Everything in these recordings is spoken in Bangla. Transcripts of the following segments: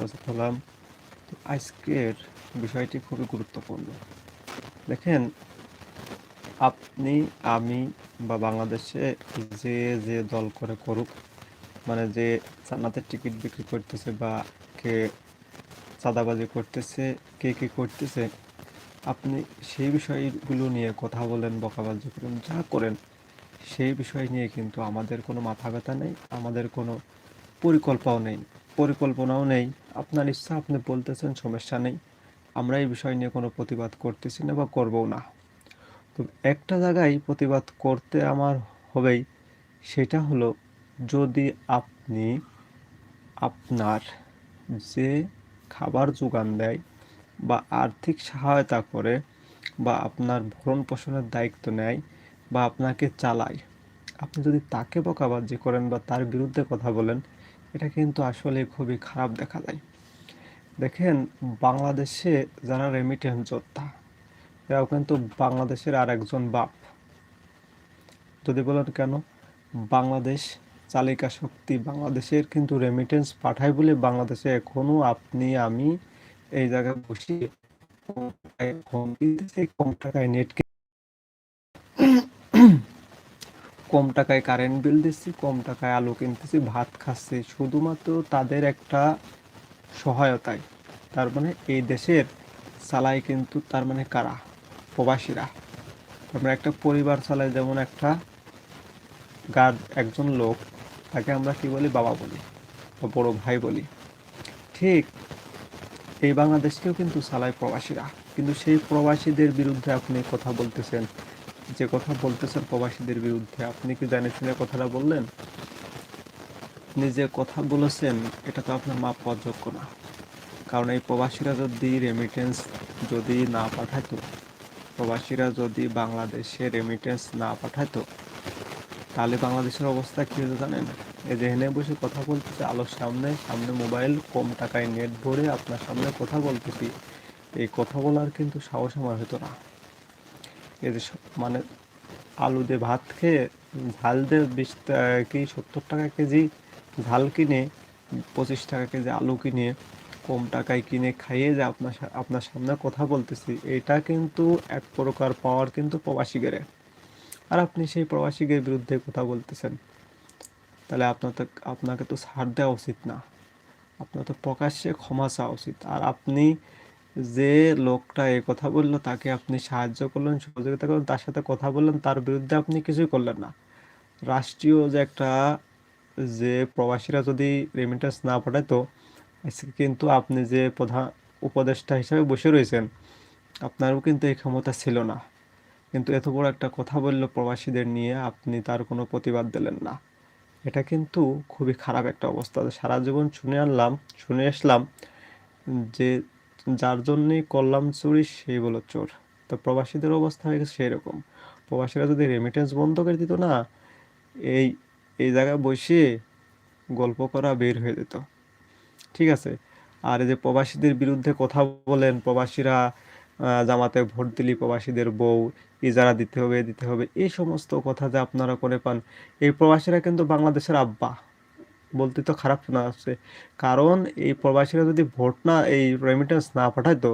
সালাম তো আজকের বিষয়টি খুবই গুরুত্বপূর্ণ। দেখেন, আপনি, আমি বা বাংলাদেশে যে যে দল করে করুক মানে যে জান্নাতের টিকিট বিক্রি করতেছে বা কে চাঁদাবাজি করতেছে, কে কে করতেছে, আপনি সেই বিষয়গুলো নিয়ে কথা বলেন, বকাবাজি করেন, যা করেন, সেই বিষয় নিয়ে কিন্তু আমাদের কোনো মাথা ব্যথা নেই, আমাদের কোনো পরিকল্পনাও নেই। পরিকল্পনাও নেই। আপনার ইচ্ছা, আপনি বলতেছেন, সমস্যা নেই। আমরা এই বিষয় নিয়ে কোনো প্রতিবাদ করতেছি না বা করবও না। তো একটা জায়গায় প্রতিবাদ করতে আমার হবেই, সেটা হলো যদি আপনি আপনার যে খাবার যোগান দেয় বা আর্থিক সহায়তা করে বা আপনার ভরণ পোষণের দায়িত্ব নেয় বা আপনাকে চালায়, আপনি যদি তাকে বকাবাজি করেন বা তার বিরুদ্ধে কথা বলেন এটা কিন্তু আসলে খুবই খারাপ দেখা যায়। দেখেন, বাংলাদেশে যারা রেমিটেন্স যোদ্ধা, এরাও কিন্তু বাংলাদেশের আর একজন বাপ। যদি বলেন কেন? বাংলাদেশ চালিকা শক্তি, বাংলাদেশের কিন্তু রেমিটেন্স পাঠায় বলে বাংলাদেশে এখনও আপনি, আমি এই জায়গায় বসে কম টাকায় ফোন কিনতেছি কম টাকায় নেট কম টাকায় কারেন্ট বিল দিচ্ছি, কম টাকায় আলু কিনতেছি, ভাত খাচ্ছি। শুধুমাত্র তাদের একটা সহায়তায়। তার মানে এই দেশের চালায় কিন্তু তার মানে কারা? প্রবাসীরা। আমরা একটা পরিবার চালায় যেমন একটা গার্ড, একজন লোক, তাকে আমরা কি বলি? বাবা বলি বা বড় ভাই বলি। ঠিক এই বাংলাদেশকেও কিন্তু চালায় প্রবাসীরা। কিন্তু সেই প্রবাসীদের বিরুদ্ধে আপনি কথা বলতেছেন। যে কথা বলতেছেন প্রবাসীদের বিরুদ্ধে, আপনি কি জানে শুনে কথাটা বললেন? আপনি যে কথা বলেছেন, এটা তো আপনার মাপ পাওয়ার যোগ্য না। কারণ এই প্রবাসীরা যদি রেমিটেন্স যদি না পাঠাতো, প্রবাসীরা যদি বাংলাদেশে রেমিটেন্স না পাঠাতো, তাহলে বাংলাদেশের অবস্থা কী হতো জানেন? এই যে হেনে বসে কথা বলতেছে আলোর সামনে সামনে মোবাইল কম টাকায় নেট ভরে আপনার সামনে কথা বলতেছি। এই কথা বলার কিন্তু সাহস আমার হতো না। স- মানে আলু দিয়ে ভাত খেয়ে ঝাল দিয়ে বিশ কি সত্তর টাকা কেজি ঝাল কিনে, পঁচিশ টাকা কেজি আলু কিনে, কম টাকায় কিনে খাইয়ে যে আপনার আপনার সামনে কথা বলতেছি, এটা কিন্তু এক প্রকার পাওয়ার কিন্তু প্রবাসীদের আর আপনি সেই প্রবাসীদের বিরুদ্ধে কথা বলতেছেন, তাহলে আপনার তো, আপনাকে তো ছাড় দেওয়া উচিত না। আপনার তো প্রকাশ্যে ক্ষমা চাওয়া উচিত। আর আপনি যে লোকটা এই কথা বলল, তাকে আপনি সাহায্য করলেন, সহযোগিতা করলেন, তার সাথে কথা বললেন, তার বিরুদ্ধে আপনি কিছুই করলেন না। রাষ্ট্রীয় যে একটা, যে প্রবাসীরা যদি রেমিটেন্স না পাঠাতো কিন্তু আপনি যে প্রধান উপদেষ্টা হিসাবে বসে রয়েছেন, আপনারও কিন্তু এই ক্ষমতা ছিল না। কিন্তু এত বড় একটা কথা বলল প্রবাসীদের নিয়ে, আপনি তার কোনো প্রতিবাদ দিলেন না। এটা কিন্তু খুবই খারাপ একটা অবস্থা। সারা জীবন শুনে আনলাম, শুনে আসলাম যে যার জন্যে করলাম চুরি সেই বলো চোর। তো প্রবাসীদের অবস্থা হয়ে গেছে সেই রকম প্রবাসীরা যদি রেমিটেন্স বন্ধ করে দিত না, এই এই জায়গায় বসে গল্প করা বের হয়ে যেত। ঠিক আছে? আর এই যে প্রবাসীদের বিরুদ্ধে কথা বলেন, প্রবাসীরা জামাতে ভোট দিলি প্রবাসীদের বউ, ইজারা দিতে হবে দিতে হবে, এই সমস্ত কথা যে আপনারা করে পান, এই প্রবাসীরা কিন্তু বাংলাদেশের আব্বা। বলতে তো খারাপ না আসছে কারণ এই প্রবাসীরা যদি ভোট না, এই রেমিটেন্স না পাঠাতো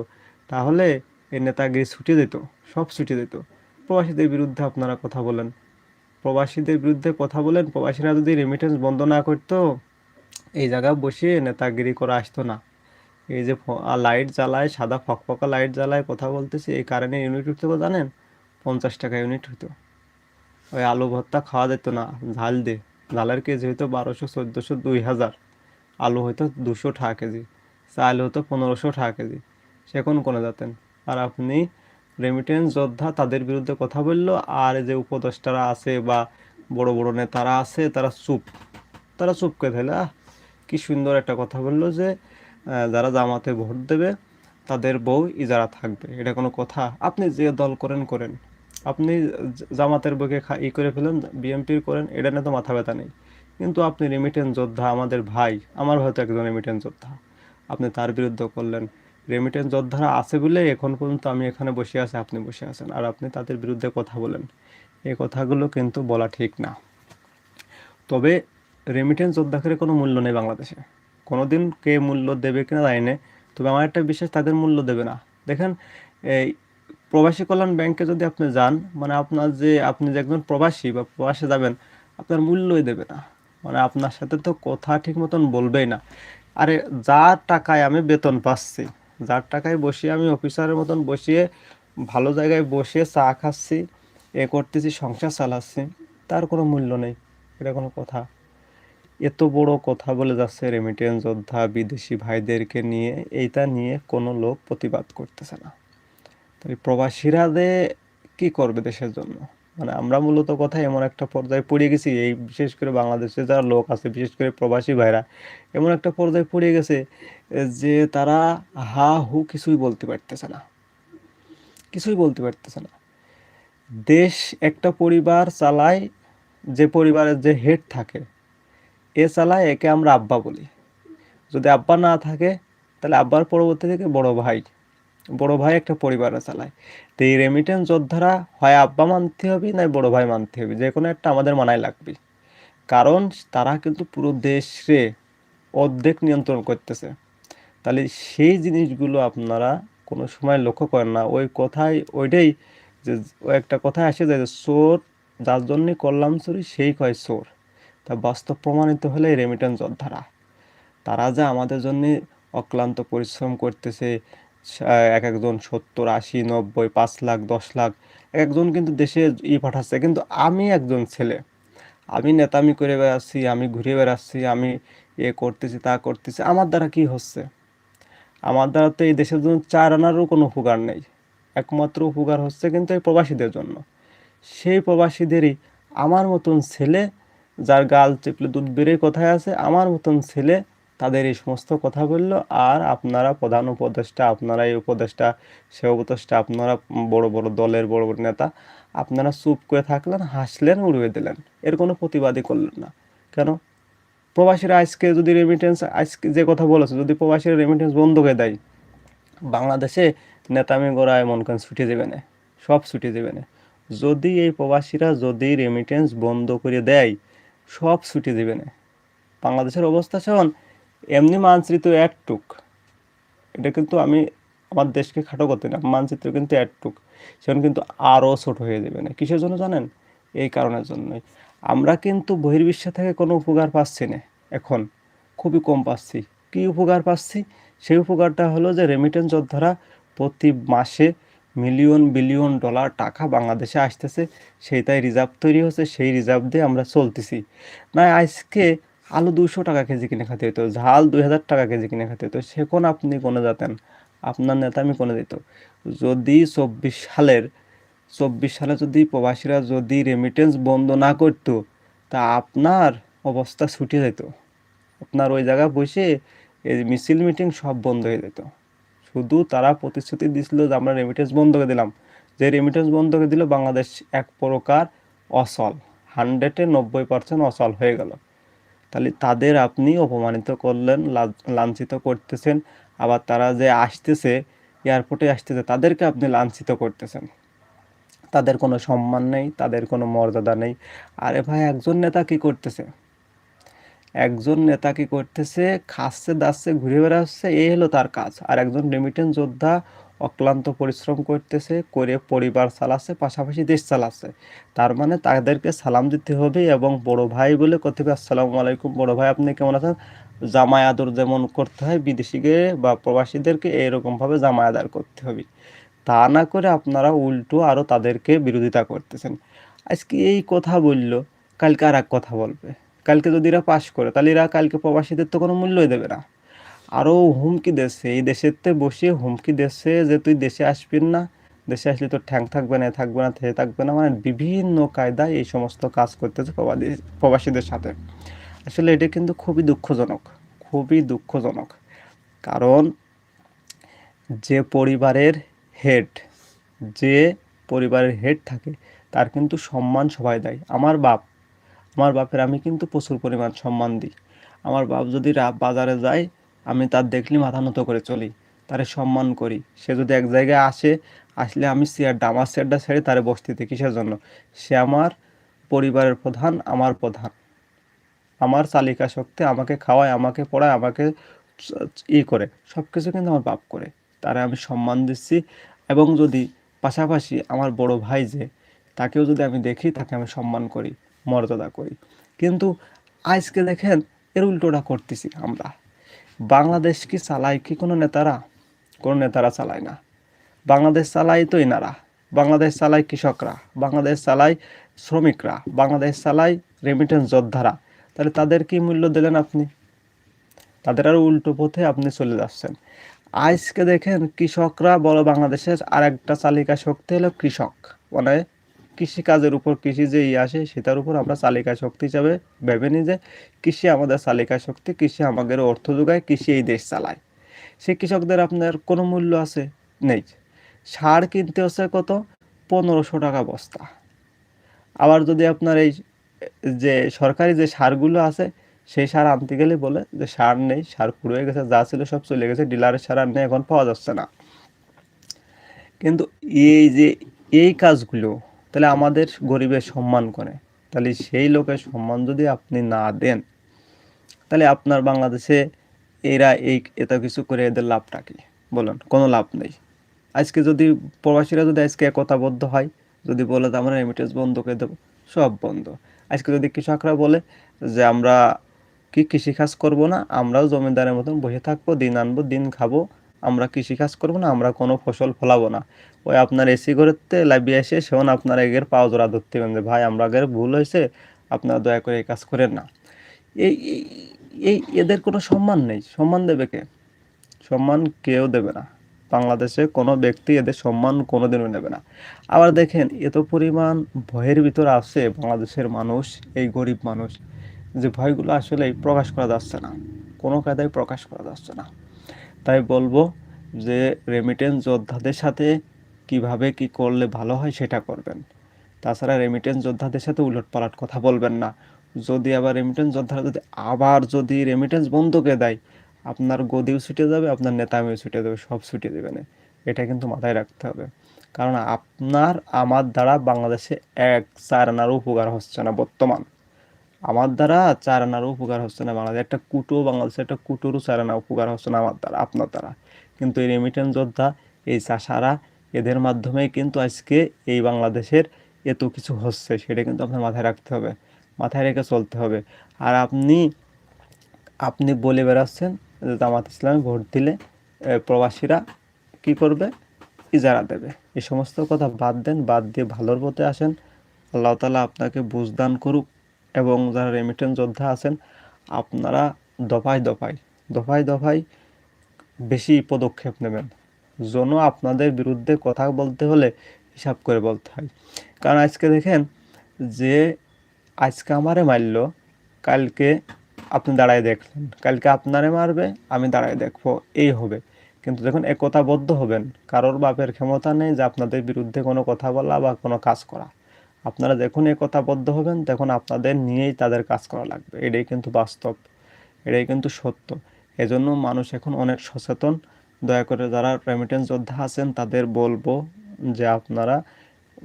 তাহলে এই নেতাগিরি ছুটিয়ে দিত, সব ছুটিয়ে দিত। প্রবাসীদের বিরুদ্ধে আপনারা কথা বলেন। প্রবাসীদের বিরুদ্ধে কথা বলেন, প্রবাসীরা যদি রেমিটেন্স বন্ধ না করতো, এই জায়গায় বসে নেতাগিরি করা আসতো না। এই যে লাইট জ্বালায়, সাদা ফকফকা লাইট জ্বালায় কথা বলতেছে, এই কারণে ইউনিট উঠতে জানেন, পঞ্চাশ টাকা ইউনিট হতো ওই আলু ভর্তা খাওয়া যেত না, ঝাল দিয়ে ঝালের কেজি হইতো বারোশো, চোদ্দোশো, দুই হাজার, আলু হয়তো দুশো টাকা কেজি চাল হতো পনেরোশো টাকা কেজি, সে কোন কোনে যেতেন? আর আপনি রেমিটেন্স যোদ্ধা তাদের বিরুদ্ধে কথা বলল, আর যে উপদেষ্টারা আছে বা বড় বড় নেতারা আছে, তারা চুপ তারা চুপ করে থাকলে, আহ, কি সুন্দর একটা কথা বলল যে যারা জামাতে ভোট দেবে, তাদের বউ ইজারা থাকবে, এটা কোনো কথা? আপনি যে দল করেন করেন। আপনি জামাতের বউকে খা, ই করে ফেলেন বিএমপির করেন এটা নিয়ে তো মাথা ব্যথা নেই। কিন্তু আপনি রেমিটেন্স যোদ্ধা, আমাদের ভাই, আমার হয়তো একজন রেমিটেন্স যোদ্ধা। আপনি তার বিরুদ্ধে করলেন। রেমিটেন্স যোদ্ধারা আছে বলে এখন পর্যন্ত আমি এখানে বসে আছি, আপনি বসে আছেন। আর আপনি তাদের বিরুদ্ধে কথা বলেন। এই কথাগুলো কিন্তু বলা ঠিক না। তবে রেমিটেন্স যোদ্ধাকে কোনো মূল্য নেই বাংলাদেশে। কোনোদিন কে মূল্য দেবে কিনা জানি না। তবে আমার একটা বিশ্বাস, তাদের মূল্য দেবে না। দেখেন, এই প্রবাসী কল্যাণ ব্যাংকে যদি আপনি যান মানে আপনার যে, আপনি যে একজন প্রবাসী বা প্রবাসে যাবেন, আপনার মূল্যই দেবে না। মানে আপনার সাথে তো কথা ঠিক মতন বলবেই না। আরে, যার টাকায় আমি বেতন পাচ্ছি, যার টাকায় বসিয়ে আমি অফিসারের মতন বসিয়ে, ভালো জায়গায় বসে চা খাচ্ছি, এ করতেছি, সংসার চালাচ্ছি, তার কোনো মূল্য নেই। এটা কোনো কথা। এত বড় কথা বলে যাচ্ছে রেমিটেন্স যোদ্ধা, বিদেশি ভাইদেরকে নিয়ে, এইটা নিয়ে কোনো লোক প্রতিবাদ করতেছে না। প্রবাসীরা যে কি করবে দেশের জন্য? মানে আমরা মূলত কথা এমন একটা পর্যায়ে পড়ে গেছি, এই বিশেষ করে বাংলাদেশে যারা লোক আছে, বিশেষ করে প্রবাসী ভাইরা, এমন একটা পর্যায়ে পড়ে গেছে যে তারা হা হু কিছুই বলতে পারতেছে না। কিছুই বলতে পারতেছে না। দেশ একটা পরিবার চালায়, যে পরিবারের যে হেড থাকে, এ চালায়, একে আমরা আব্বা বলি। যদি আব্বা না থাকে, তাহলে আব্বার পরবর্তী থেকে বড় ভাই। বড় ভাই একটা পরিবারে চালায়। তো এই রেমিটেন্স যোদ্ধারা হয় আব্বা মানতে হবে না বড় ভাই মানতে হবে, যে কোনো একটা আমাদের মানায় লাগবে। কারণ তারা কিন্তু পুরো দেশে অর্ধেক নিয়ন্ত্রণ করতেছে। তাহলে সেই জিনিসগুলো আপনারা কোনো সময় লক্ষ্য করেন না। ওই কথাই, ওইটাই যে একটা কথায় আসে যায় যে চোর যার জন্যে করলাম চুরি সেই কয় চোর। তা বাস্তব প্রমাণিত হলে রেমিটেন্স যোদ্ধারা। তারা যে আমাদের জন্য অক্লান্ত পরিশ্রম করতেছে এক একজন সত্তর, আশি, নব্বই, পাঁচ লাখ, দশ লাখ, এক একজন কিন্তু দেশে ই পাঠাচ্ছে। কিন্তু আমি একজন ছেলে, আমি নেতামি করে বেড়াচ্ছি, আমি ঘুরে বেড়াচ্ছি, আমি এ করতেছি, তা করতেছি, আমার দ্বারা কি হচ্ছে? আমার দ্বারা তো এই দেশের জন্য চার আনারও কোনো উপকার নেই। একমাত্র উপকার হচ্ছে কিন্তু এই প্রবাসীদের জন্য। সেই প্রবাসীদেরই আমার মতন ছেলে, যার গাল চেপলে দুধ বেড়ে কোথায় আছে, আমার মতন ছেলে তাদের এই সমস্ত কথা বলল, আর আপনারা প্রধান উপদেষ্টা, আপনারা এই উপদেষ্টা, সে উপদেষ্টা, আপনারা বড় বড় দলের বড় বড় নেতা, আপনারা চুপ করে থাকলেন, হাসলেন, উড়িয়ে দিলেন। এর কোনো প্রতিবাদই করলেন না। কেন? প্রবাসীরা আজকে যদি রেমিটেন্স আজকে যে কথা বলেছে, যদি প্রবাসীরা রেমিটেন্স বন্ধ করে দেয়, বাংলাদেশে নেতামি গোড়ায় মন কান ছুটি দেবে না। সব ছুটি দেবে না। যদি এই প্রবাসীরা যদি রেমিটেন্স বন্ধ করে দেয়, সব ছুটি দেবে না। বাংলাদেশের অবস্থা শোন এমনি মানচিত্র একটুক এটা কিন্তু আমি আমার দেশকে খাটো করতে না। মানচিত্র কিন্তু একটুক সেখানে কিন্তু আরও ছোট হয়ে যাবে না। কিসের জন্য জানেন? এই কারণের জন্যই। আমরা কিন্তু বহির্বিশ্ব থেকে কোনো উপকার পাচ্ছি না। এখন খুবই কম পাচ্ছি। কী উপকার পাচ্ছি? সেই উপকারটা হলো যে রেমিটেন্স যোদ্ধারা প্রতি মাসে মিলিয়ন বিলিয়ন ডলার টাকা বাংলাদেশে আসতেছে। সেইটাই রিজার্ভ তৈরি হচ্ছে। সেই রিজার্ভ দিয়ে আমরা চলতেছি। না, আজকে আলু দুশো টাকা কেজি কিনে খেতে হতো ঝাল দুই হাজার টাকা কেজি কিনে খেতে হতো সেখন আপনি কোনে যেতেন? আপনার নেতা আমি কোনে দিত? যদি চব্বিশ সালের, চব্বিশ সালে যদি প্রবাসীরা যদি রেমিটেন্স বন্ধ না করতো, তা আপনার অবস্থা ছুটে যেত। আপনার ওই জায়গায় বসে এই মিছিল, মিটিং সব বন্ধ হয়ে যেত। শুধু তারা প্রতিশ্রুতি দিছিল যে আমরা রেমিটেন্স বন্ধ করে দিলাম। যে রেমিটেন্স বন্ধ করে দিল, বাংলাদেশ এক প্রকার অচল হান্ড্রেডে নব্বই পার্সেন্ট অচল হয়ে গেল। তাহলে তাদের আপনি অপমানিত করলেন লাঞ্ছিত করতেছেন। আবার তারা যে আসতেছে, এয়ারপোর্টে আসতেছে, তাদেরকে আপনি লাঞ্ছিত করতেছেন। তাদের কোনো সম্মান নেই, তাদের কোনো মর্যাদা নেই। আরে ভাই, একজন নেতা কি করতেছে? একজন নেতা কি করতেছে? খাচ্ছে দাচ্ছে ঘুরে বেড়াচ্ছে, এই হলো তার কাজ। আর একজন রেমিটেন্স যোদ্ধা অক্লান্ত পরিশ্রম করতেছে, করে পরিবার চালাচ্ছে, পাশাপাশি দেশ চালাচ্ছে। তার মানে তাদেরকে সালাম দিতে হবে এবং বড় ভাই বলে হবে আসসালামু আলাইকুম, বড় ভাই, আপনি কেমন আছেন? জামাই আদর যেমন করতে হয় বিদেশিকে বা প্রবাসীদেরকে এইরকমভাবে জামাই আদার করতে হবে। তা না করে আপনারা উল্টো আরও তাদেরকে বিরোধিতা করতেছেন। আজকে এই কথা বলল, কালকে আর এক কথা বলবে। কালকে যদি এরা পাশ করে, তাহলে এরা কালকে প্রবাসীদের তো কোনো মূল্যই দেবে না। আরও হুমকি দিচ্ছে এই দেশেতে বসে হুমকি দিচ্ছে যে, তুই দেশে আসবি না। দেশে আসলে তোর ঠ্যাং থাকবে না থাকবে না থে থাকবে না। মানে বিভিন্ন কায়দায় এই সমস্ত কাজ করতেছে প্রবাদী, প্রবাসীদের সাথে। আসলে এটা কিন্তু খুবই দুঃখজনক খুবই দুঃখজনক। কারণ যে পরিবারের হেড, যে পরিবারের হেড থাকে, তার কিন্তু সম্মান সবাই দেয়। আমার বাপ, আমার বাপের আমি কিন্তু প্রচুর পরিমাণ সম্মান দিই। আমার বাপ যদি বাজারে যায় আমি তার দেখলি মাথা নত করে চলি, তারে সম্মান করি। সে যদি এক জায়গায় আসে, আসলে আমি চেয়ারটা আমার চেয়ারটা ছেড়ে তারে বসতে কিসের জন্য? সে আমার পরিবারের প্রধান, আমার প্রধান। আমার চালিকা শক্তি আমাকে খাওয়ায়, আমাকে পড়ায়, আমাকে ই করে। সব কিছু কিন্তু আমার বাপ করে। তারা আমি সম্মান দিচ্ছি এবং যদি পাশাপাশি আমার বড় ভাই যে, তাকেও যদি আমি দেখি, তাকে আমি সম্মান করি, মর্যাদা করি। কিন্তু আজকে দেখেন, এর উল্টোটা করতেছি আমরা। বাংলাদেশ কি চালায় কি কোনো নেতারা? কোনো নেতারা চালায় না। বাংলাদেশ চালায় তো এনারা বাংলাদেশ চালায় কৃষকরা। বাংলাদেশ চালায় শ্রমিকরা। বাংলাদেশ চালায় রেমিটেন্স যোদ্ধারা। তাহলে তাদের কি মূল্য দিলেন আপনি? তাদের আরও উল্টো পথে আপনি চলে যাচ্ছেন। আজকে দেখেন কৃষকরা বড় বাংলাদেশের আর একটা চালিকা শক্তি হলো কৃষক। মানে কৃষিকাজের উপর, কৃষি যে ইয়ে আসে সেটার উপর আমরা চালিকা শক্তি হিসাবে ভেবে নিই যে কৃষি আমাদের চালিকা শক্তি, কৃষি আমাদের অর্থ যোগায়, কৃষি এই দেশ চালায়। সেই কৃষকদের আপনার কোনো মূল্য আছে? নেই। সার কিনতে হচ্ছে কত? পনেরোশো টাকা বস্তা। আবার যদি আপনার এই যে সরকারি যে সারগুলো আছে, সেই সার আনতে গেলে বলে যে সার নেই, সার ফুরিয়ে গেছে, যা ছিল সব চলে গেছে, ডিলারের সার আর নেই, এখন পাওয়া যাচ্ছে না। কিন্তু এই যে, এই কাজগুলো তাহলে আমাদের গরিবের সম্মান করে। তাহলে সেই লোকের সম্মান যদি আপনি না দেন, তাহলে আপনার বাংলাদেশে এরা এই এত কিছু করে এদের লাভটা কি? বলুন, কোনো লাভ নেই। আজকে যদি প্রবাসীরা যদি আজকে একতাবদ্ধ হয়, যদি বলে যে আমরা রেমিটেন্স বন্ধ করে দেবো, সব বন্ধ। আজকে যদি কৃষকরা বলে যে আমরা কি কৃষিকাজ করব না, আমরাও জমিদারের মতন বসে থাকব, দিন আনব, দিন খাব, আমরা কৃষিকাজ করব না, আমরা কোনো ফসল ফলাবো না। ওই আপনার এসি করতে লাইবিয়ে এসে সেমন আপনার এগের পাও জোড়া ধরতে পারেন যে ভাই, আমরা আগের ভুল হয়েছে, আপনারা দয়া করে এই কাজ করেন না। এই, এই- এদের কোনো সম্মান নেই। সম্মান দেবে কে? সম্মান কেউ দেবে না। বাংলাদেশে কোনো ব্যক্তি এদের সম্মান কোনোদিনও নেবে না। আবার দেখেন, এত পরিমাণ ভয়ের ভিতর আছে বাংলাদেশের মানুষ, এই গরিব মানুষ, যে ভয়গুলো আসলে প্রকাশ করা যাচ্ছে না। কোনো কায়দায় প্রকাশ করা যাচ্ছে না। তাই বলব যে রেমিটেন্স যোদ্ধাদের সাথে কীভাবে কি করলে ভালো হয় সেটা করবেন। তাছাড়া রেমিটেন্স যোদ্ধাদের সাথে উলটপালট কথা বলবেন না। যদি আবার রেমিটেন্স যোদ্ধারা যদি আবার যদি রেমিটেন্স বন্ধ করে দেয়, আপনার গদিও ছুটে যাবে, আপনার নেতামিও ছুটে যাবে, সব ছুটে দেবে না। এটা কিন্তু মাথায় রাখতে হবে। কারণ আপনার, আমার দ্বারা বাংলাদেশে এক চার আনারও উপকার হচ্ছে না বর্তমান। আমার দ্বারা চার আনারও উপকার হচ্ছে না বাংলাদেশ। একটা কুটো বাংলাদেশে একটা কুটোরও চার আনা উপকার হচ্ছে না আমার দ্বারা, আপনার দ্বারা। কিন্তু এই রেমিটেন্স যোদ্ধা, এই চাষারা এদের মাধ্যমে কিন্তু আজকে এই বাংলাদেশের এত কিছু হচ্ছে, সেটা কিন্তু আপনার মাথায় রাখতে হবে, মাথায় রেখে চলতে হবে। আর আপনি আপনি বলে বেড়াচ্ছেন যে জামাত ইসলামে ভোট দিলে প্রবাসীরা কি করবে? ইজারা দেবে। এই সমস্ত কথা বাদ দেন, বাদ দিয়ে ভালোর পথে আসেন। আল্লাহ তালা আপনাকে বুঝদান করুক এবং যারা রেমিটেন্স যোদ্ধা আছেন, আপনারা দফায় দফায় দফায় দফায় বেশি পদক্ষেপ নেবেন। যেন আপনাদের বিরুদ্ধে কথা বলতে হলে হিসাব করে বলতে হয়। কারণ আজকে দেখেন যে আজকে আমারে মারল, কালকে আপনি দাঁড়ায় দেখলেন। কালকে আপনারে মারবে, আমি দাঁড়ায় দেখব, এই হবে। কিন্তু যখন একতাবদ্ধ হবেন, কারোর বাপের ক্ষমতা নেই যে আপনাদের বিরুদ্ধে কোনো কথা বলা বা কোনো কাজ করা। আপনারা যখন একতাবদ্ধ হবেন, তখন আপনাদের নিয়েই তাদের কাজ করা লাগবে। এটাই কিন্তু বাস্তব, এটাই কিন্তু সত্য। এজন্য মানুষ এখন অনেক সচেতন দয়া করে যারা রেমিটেন্স যোদ্ধা আছেন, তাদের বলব যে আপনারা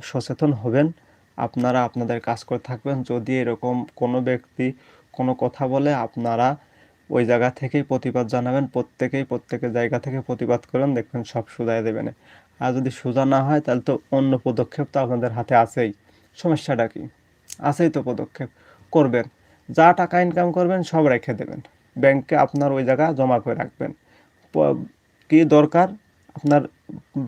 সচেতন হবেন। আপনারা আপনাদের কাজ করে থাকবেন। যদি এরকম কোনো ব্যক্তি কোনো কথা বলে, আপনারা ওই জায়গা থেকেই প্রতিবাদ জানাবেন। প্রত্যেকেই প্রত্যেকের জায়গা থেকে প্রতিবাদ করেন। দেখবেন সব সুদায় দেবেন। আর যদি সোজা না হয়, তাহলে তো অন্য পদক্ষেপ তো আপনাদের হাতে আছেই। সমস্যাটা কি? আছেই তো পদক্ষেপ। করবেন। যা টাকা ইনকাম করবেন, সব রেখে দেবেন। ব্যাংকে আপনার ওই জায়গা জমা করে রাখবেন। কি দরকার? আপনার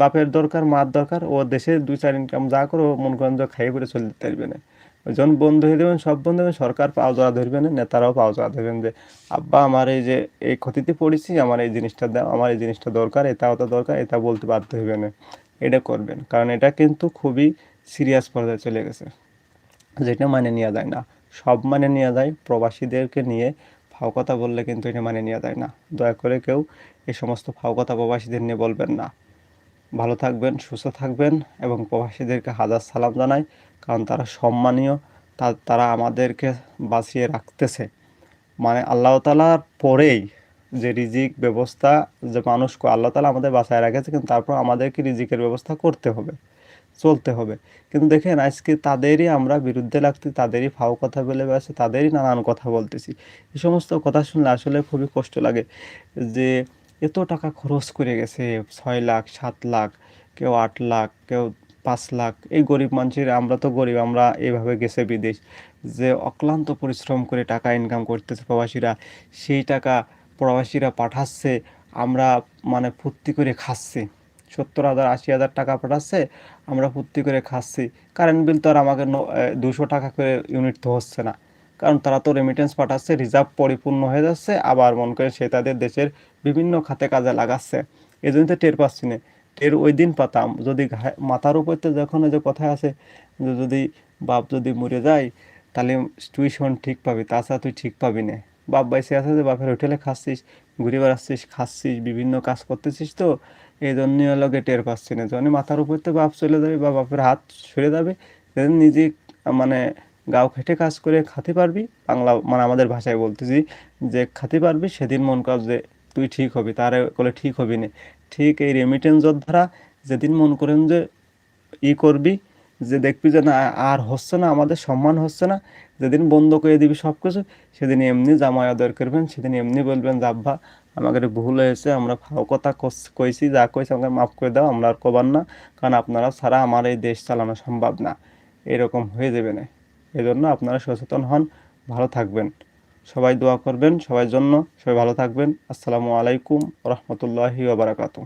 বাপের দরকার, মার দরকার, ও দেশে দুই চার ইনকাম যা করে ও মন করেন যে খাইয়ে করে চলতে পারবে না। যখন বন্ধ হয়ে দেবেন সব বন্ধ দেবেন সরকার পাও জড়া ধরবে না, নেতারাও পাও জড়া ধরবেন যে, আব্বা, আমার এই যে, এই ক্ষতিতে পড়েছি, আমার এই জিনিসটা দাও, আমার এই জিনিসটা দরকার, এটা ওটা দরকার, এটা বলতে বাধ্য হইবে না। এটা করবেন, কারণ এটা কিন্তু খুবই সিরিয়াস পর্যায়ে চলে গেছে। যেটা মানে নেওয়া যায় না। সব মানে নেওয়া যায়, প্রবাসীদেরকে নিয়ে ফাও কথা বললে কিন্তু এটা মানে নেওয়া যায় না। দয়া করে কেউ এই সমস্ত ফাও কথা প্রবাসীদের নিয়ে বলবেন না। ভালো থাকবেন, সুস্থ থাকবেন এবং প্রবাসীদেরকে হাজার সালাম জানাই, কারণ তারা সম্মানীয়, তা- তারা আমাদেরকে বাঁচিয়ে রাখতেছে। মানে আল্লাহ তালার পরেই যে রিজিক ব্যবস্থা যে মানুষ, আল্লাহ তালা আমাদের বাঁচায় রাখেছে, কিন্তু তারপর আমাদেরকে রিজিকের ব্যবস্থা করতে হবে। চলতে হবে। কিন্তু দেখেন, আজকে তাদেরই আমরা বিরুদ্ধে লাগতে, তাদেরই ফাও কথা বলে বেড়াচ্ছে, তাদেরই নানান কথা বলতেছি। এই সমস্ত কথা শুনলে আসলে খুবই কষ্ট লাগে যে, এত টাকা খরচ করে গেছে, ছয় লাখ, সাত লাখ, কেউ আট লাখ, কেউ পাঁচ লাখ। এই গরিব মানুষের, আমরা তো গরিব, আমরা এভাবে গেছে বিদেশ। যে অক্লান্ত পরিশ্রম করে টাকা ইনকাম করতেছে প্রবাসীরা, সেই টাকা প্রবাসীরা পাঠাচ্ছে, আমরা মানে ফুর্তি করে খাচ্ছি। সত্তর হাজার, আশি হাজার টাকা পাঠাচ্ছে, আমরা ফুর্তি করে খাচ্ছি। কারেন্ট বিল তো আর আমাকে দুশো টাকা করে ইউনিট তো হচ্ছে না। কারণ তারা তো রেমিটেন্স পাঠাচ্ছে রিজার্ভ পরিপূর্ণ হয়ে যাচ্ছে, আবার মন করে সে তাদের দেশের বিভিন্ন খাতে কাজে লাগাচ্ছে। এই জন্য তো টের পাচ্ছি না। টের ওই দিন পাতাম, যদি মাথার উপর তো যখন যে কথা আছে যদি বাপ যদি মরে যায়, তাহলে তুই শোন ঠিক পাবি, তাছাড়া তুই ঠিক পাবি না। বাপ বাইসে আছে যে বাপের হোটেলে খাচ্ছিস, ঘুরে বেড়াচ্ছিস, খাচ্ছিস, বিভিন্ন কাজ করতেছিস তো এই জন্য লগে টের পাচ্ছি না। যখন মাথার উপর তো বাপ চলে যাবে বা বাপের হাত সরে যাবে সেদিন নিজে মানে গাও খেটে কাজ করে খাতে পারবি। বাংলা মানে আমাদের ভাষায় বলতেছি যে খাতে পারবি, সেদিন মন কর যে তুই ঠিক হবি, তারে বলে ঠিক হবি না। ঠিক এই রেমিটেন্স যোদ্ধারা যেদিন মন করেন যে ই করবি, যে দেখবি যে না, আর হচ্ছে না, আমাদের সম্মান হচ্ছে না, যেদিন বন্ধ করে দিবি সব কিছু সেদিন এমনি জামায় আদর করবেন সেদিন এমনি বলবেন যে, আব্বা আমাদের ভুল হয়েছে, আমরা ভালো কথা কইছি, যা কইছি আমাকে মাফ করে দাও, আমরা আর কবার না, কারণ আপনারা ছাড়া আমার এই দেশ চালানো সম্ভব না। এরকম হয়ে যাবে না। এজন্য আপনারা সচেতন হন, ভালো থাকবেন। সবাই দোয়া করবেন সবার জন্য সবাই ভালো থাকবেন। আসসালামু আলাইকুম রহমতুল্লাহি ওবরাকাতু